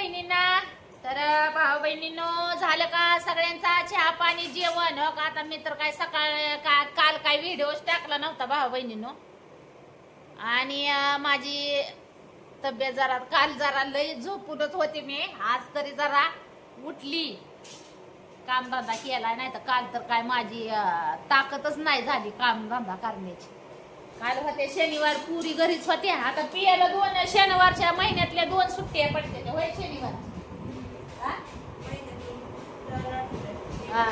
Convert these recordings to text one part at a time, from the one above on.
बहिणींना तर भाऊ बहिणींनो झालं का सगळ्यांचा चहा पाणी जेवण? हो का? आता मी तर काय सकाळ का काल काय व्हिडिओच टाकला नव्हता भाऊ बहिणींनो आणि माझी तब्येत जरा काल जरा लई झोपूनच होते मी. आज तरी जरा उठली. कामधंदा केला नाही तर काल तर काय माझी ताकदच नाही झाली कामधंदा करण्याची. काल होते शनिवार पुरी घरीच होते. आता पियाला दोन शनिवारच्या महिन्यातल्या दोन सुट्ट्या पडते होय शनिवार. हा?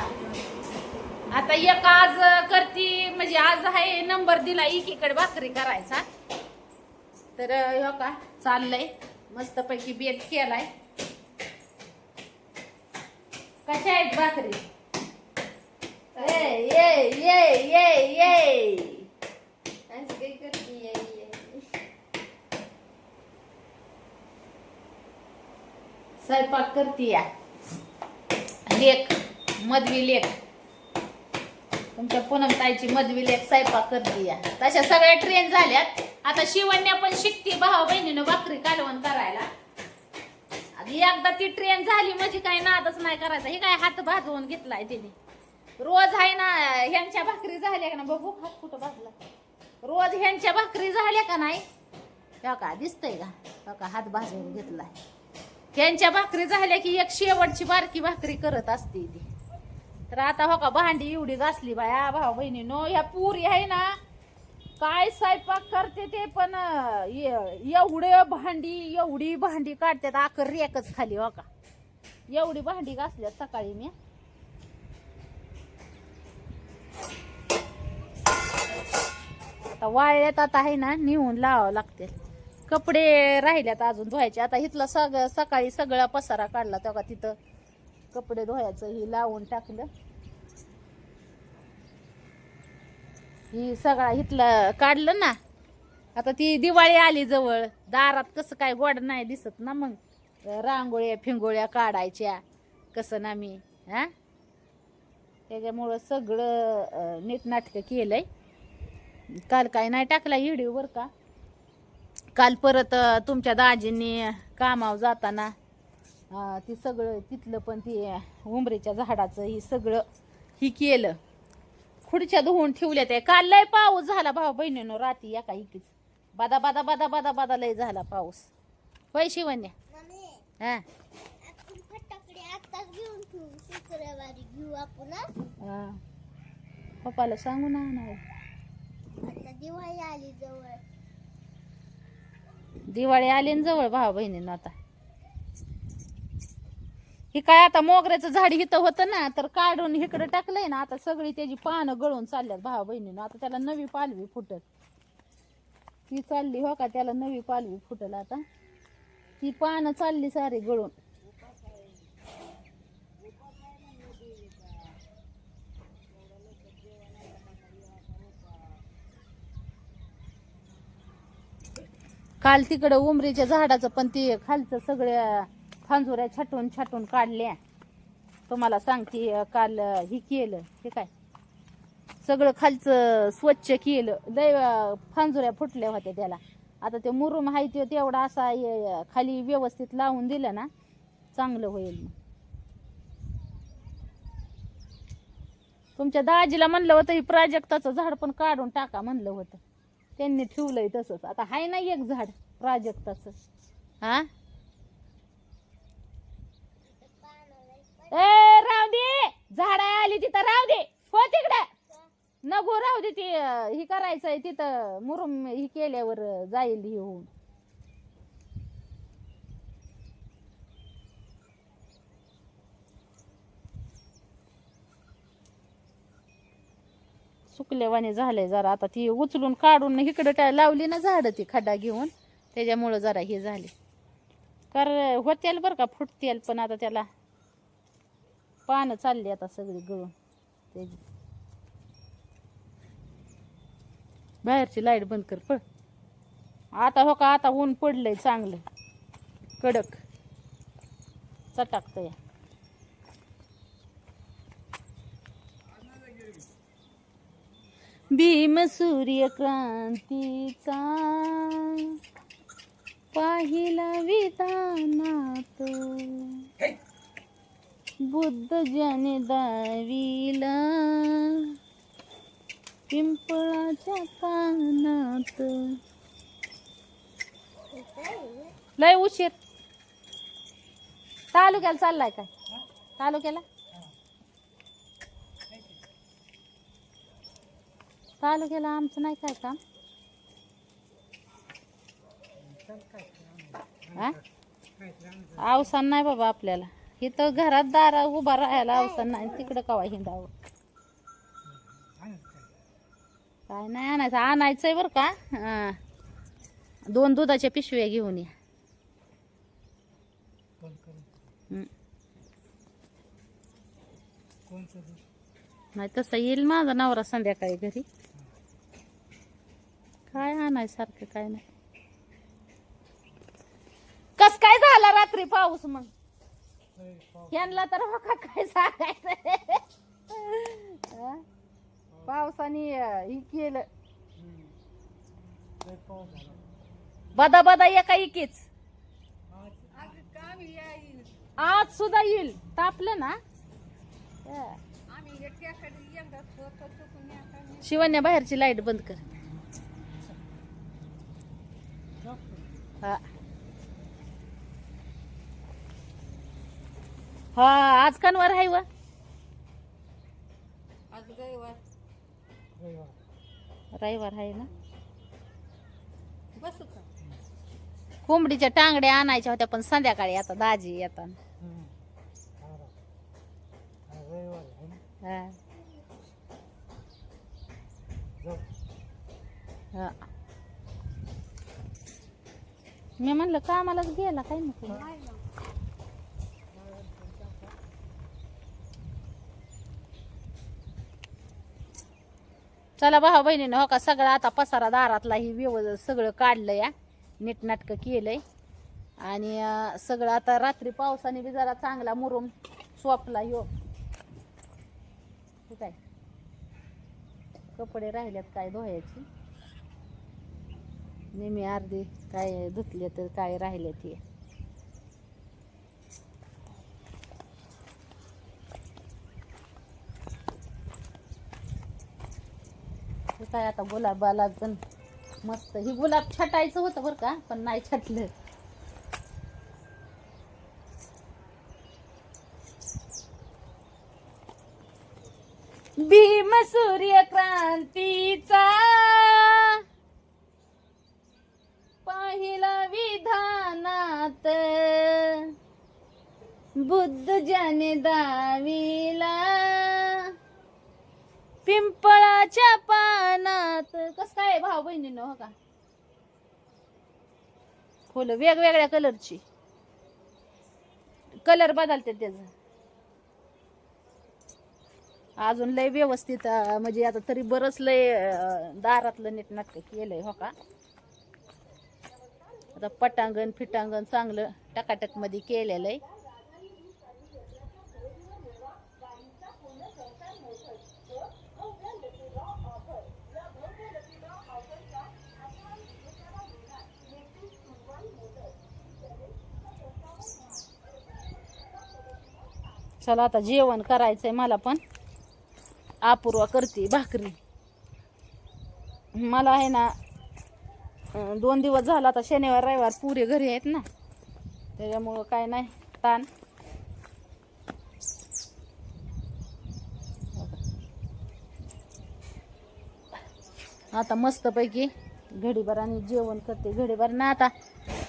आता एक आज करती म्हणजे आज आहे नंबर दिला एकीकडे भाकरी करायचा. तर हो का चाललंय. मस्त पैकी बेत केलाय. कशा आहेत भाकरी? ये ये ये ये ये आज काही करते स्वयंपाक करते या. लेख मधवी लेख. तुमच्या पूनम ताईची मधवी लेख स्वयंपाक करते या. तशा सगळ्या ट्रेन झाल्यात. आता शिवण्या पण शिकते भाऊ बहिणीनं भाकरी कालवण करायला. आधी एकदा ती ट्रेन झाली म्हणजे काय नादच नाही करायचा. हे काय हात भाजवून घेतलाय तिने. रोज आहे ना ह्यांच्या भाकरी झाल्या का ना बघू हात कुठं भाजला. रोज ह्यांच्या भाकरी झाल्या का नाही? का दिसतंय का? का हात भाजवून घेतलाय? ह्यांच्या भाकरी झाल्या की एक शेवटची बारकी भाकरी करत असते ती. तर आता हो का भांडी एवढी घासली बाया भाऊ बहिणी नो ह्या पुरी आहे ना काय स्वयंपाक करते ते पण अं, एवढे भांडी एवढी भांडी काढतात आकर रेकच खाली हो का. एवढी भांडी घासल्यात सकाळी मी. आता वाळल्यात आता आहे ना नेऊन लावावं लागते कपडे राहिल्यात अजून धुवायचे. आता इथला सग सकाळी सगळा पसारा काढला तेव्हा तिथं कपडे धुवायचं ही लावून टाकलं. ही सगळा इथलं काढलं ना आता ती दिवाळी आली जवळ. दारात कसं काय गोड नाही दिसत ना मग. रांगोळ्या फिंगोळ्या काढायच्या कसं ना मी हा? त्याच्यामुळं सगळं नीटनाटकं केलंय. काल काय नाही टाकला व्हिडिओ बर का? काल परत तुमच्या दाजींनी कामावर जाताना ती सगळं तिथलं पण ती उंबरीच्या झाडाचं ही सगळं ही केलं. खुर्च्या धुवून ठेवल्या त्या. काल लय पाऊस झाला भाऊ बहिणीनो राती एका इकीच बादा बादा बादा बादा बादा लय झाला पाऊस. होय शिवण्या? हा. हं? हा. पप्पाला सांगू ना दिवाळी आली जवळ. दिवाळी आली ना जवळ भाऊ बहिणीनं आता. ही काय आता मोगऱ्याचं झाड इथं होतं ना तर काढून इकडे टाकलंय ना आता सगळी त्याची पानं गळून चालल्यात भाऊ बहिणीनं. आता त्याला नवी पालवी फुटत ती चालली हो का त्याला नवी पालवी फुटल आता. ती पानं चालली सारी गळून. काल तिकडं उमरीच्या झाडाचं पण ते खालचं सगळ्या फांजुऱ्या छाटून छाटून काढल्या. तुम्हाला सांगते काल हे केलं हे काय? सगळं खालचं स्वच्छ केलं. लय फांजुऱ्या फुटल्या होत्या त्याला. आता ते मुरुम आहे ते तेवढा असा खाली व्यवस्थित लावून दिलं ना चांगलं होईल मग. तुमच्या दाजीला म्हणलं होतं ही प्राजक्ताचं झाड पण काढून टाका म्हणलं होतं. त्यांनी ठेवलंय तसंच. आता हाय ना एक झाड प्राजक्ताचं हा? ए राहू दे. झाड आली तिथं राव दे. हो तिकडे. नको राहू दे ती ही करायचंय तिथं. मुरुम ही केल्यावर जाईल ही होऊन. सुकल्यावाने झालंय जरा. आता ती उचलून काढून इकडं काय लावली ना झाडं ती खड्डा घेऊन. त्याच्यामुळं जरा हे झाले. कर होत्याल बरं का फुटतील पण आता त्याला. पानं चालली आता सगळी गळून. त्याची. बाहेरची लाइट बंद कर पळ. आता हो का आता ऊन पडलंय चांगलं. कडक. चटाकतंय. भीम सूर्यक्रांतीचा पाहिला विधानात. बुद्ध जन दाविला पिंपळाच्या कानात. लय उशीर. तालुक्याला चाललाय काय? तालुक्याला? तालुक्याला आमचं नाही काय काम? हा? अवसान नाही बाबा आपल्याला. इथं घरात दारा उभा राहायला अवसान नाही. तिकडं कवा हिंडावं? काय नाही आणायचं. आणायचंय बरं का. दोन दुधाच्या पिशव्या घेऊन या. नाही तसं येईल माझा नवरा संध्याकाळी घरी. काय आणायसारखं काय नाही. कस काय झाला रात्री पाऊस मग? यांना तर बघा काय सांगायचं? हं? पावसाने हे केलं. बदा बदा एका इकीच. आज सुद्धा येईल. तापलं ना? हं. शिवण्या बाहेरची लाइट बंद कर. हा. हा आज कनवर आहे व. रविवार. आहे ना? कोंबडीच्या टांगड्या आणायच्या होत्या पण संध्याकाळी आता दाजी येतात. हा. मी म्हणलं कामालाच गेला काय नको? चला भाऊ बहिणीनं हो का सगळं आता पसारा दारातला ही व्यव सगळं काढलं या नीटनाटकं केलंय. आणि सगळं आता रात्री पावसाने बी जरा चांगला मुरुम सोपला यो. काय कपडे राहिल्यात काय धुवायची? नेहमी अर्धी काय धुतले तर काय राहिले ते. काय आता गुलाबाला पण मस्त ही गुलाब छटायचं होतं बरं का पण नाही छटलं. भीम सूर्य बुद्ध ज्याने दाविला. पिंपळाच्या पानात. कस काय भाऊ बहिणीनं हो का? फुलं वेगवेगळ्या कलरची. कलर बदलते त्याचा. अजून लय व्यवस्थित म्हणजे आता तरी बरंच लय दारातलं नीट नाटक केलंय हो का? आता पटांगण फिटांगण चांगलं टकाटकमध्ये केलेलं आहे चला आता जेवण करायचंय मला पण. अपूर्वा करते भाकरी. मला आहे ना दोन दिवस झाला आता शनिवार रविवार पुरे घरी आहेत ना. त्याच्यामुळं काय नाही ताण. आता मस्तपैकी घडीभर आणि जेवण करते घडीभर. ना आता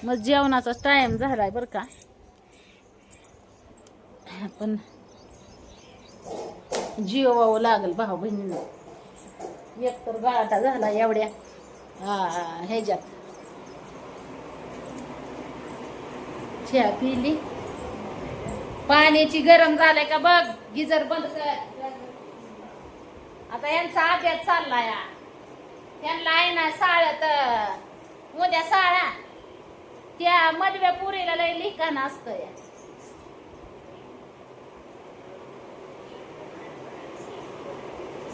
मग जेवणाचा झाला झालाय बरं का. पण जीवावं लागल भाऊ बहिणीनं. एक तर गाळाटा झाला एवढ्या. हा, ह्याच्यात. चहा पिली. पाण्याची गरम झालंय का बघ गिजर बंद कर. आता यांचा अभ्यास चाललाय. त्यांना आहे ना साळ्यात उद्या साळा त्या मधव्या पुरीला लय लिखाण असतं या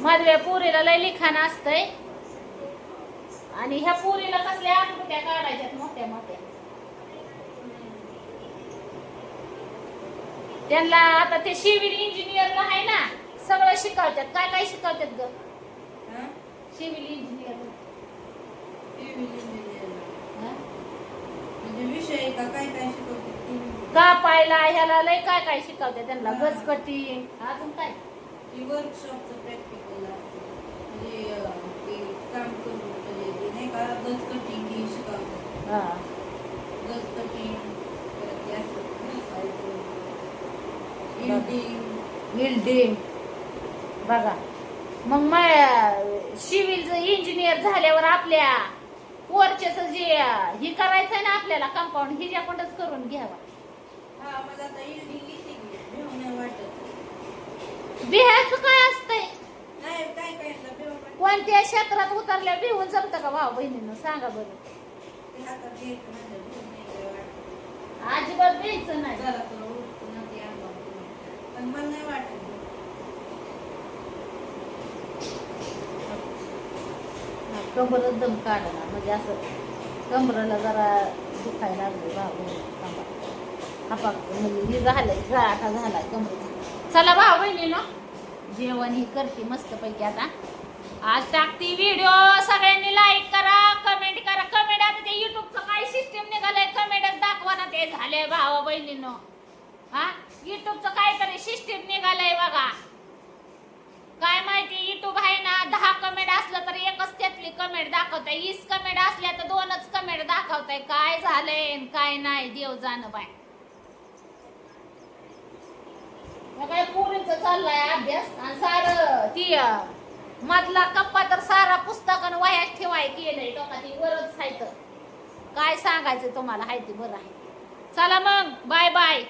माधव्या पोरीला लय लिखाण असतंय. आणि ह्या पोरीला कसल्या आकृत्या काढायच्यात मोठ्या मोठ्या? त्यांना आता ते सिव्हिल इंजिनियर आहे ना सगळं शिकवतात. काय काय शिकवतात ग? सिव्हिल इंजिनियर का? पाहिला ह्याला लय काय काय शिकवतात त्यांना? गजकटी अजून काय? वर्कशॉप हा. बिल्डिंग बघा. मग सिव्हिल इंजिनियर झाल्यावर आपल्या पोरचेच जे हे करायचंय ना आपल्याला कंपाऊंड हिच्याकडूनच करून घ्यावा. हा बिहायचं काय असतंय? कोणत्या क्षेत्रात उतरल्या भिवून जमतं का भाऊ बहिणीनं? सांगा बरं. अजिबात द्यायचं नाही. जरा थोडं उठतं ना ते अंगावर पण मला नाही वाटत. कमरच दम काढला म्हणजे असं कमरेला जरा दुखायला लागले भाऊ हापा म्हणजे हे झालंय गाठा झालाय कमरेचा. चला भाऊ बहिणीनो जेवण ही करते मस्त पैकी आता. आज टाकती व्हिडिओ सगळ्यांनी लाईक करा कमेंट करा कमेंट आता ते युट्यूबचं काय सिस्टीम निघालंय दाखवा ना ते झाले भावा बहिणीनो. हा? युट्यूबचं काहीतरी सिस्टीम निघालंय बघा. काय माहिती युट्यूब आहे ना दहा कमेंट असलं तर एकच त्यातली कमेंट दाखवताय. वीस कमेंट असल्या तर दोनच कमेंट दाखवताय. काय झालंय काय नाही देव जाणं बाय काय पोरींचं चाललाय अभ्यास. आणि सार ती मधला कप्पा तर सारा पुस्तक आणि वयात ठेवाय केलंय डोका ती वरच आहे काय सांगायचं तुम्हाला? आहे ते बरं आहे. चला मग बाय बाय.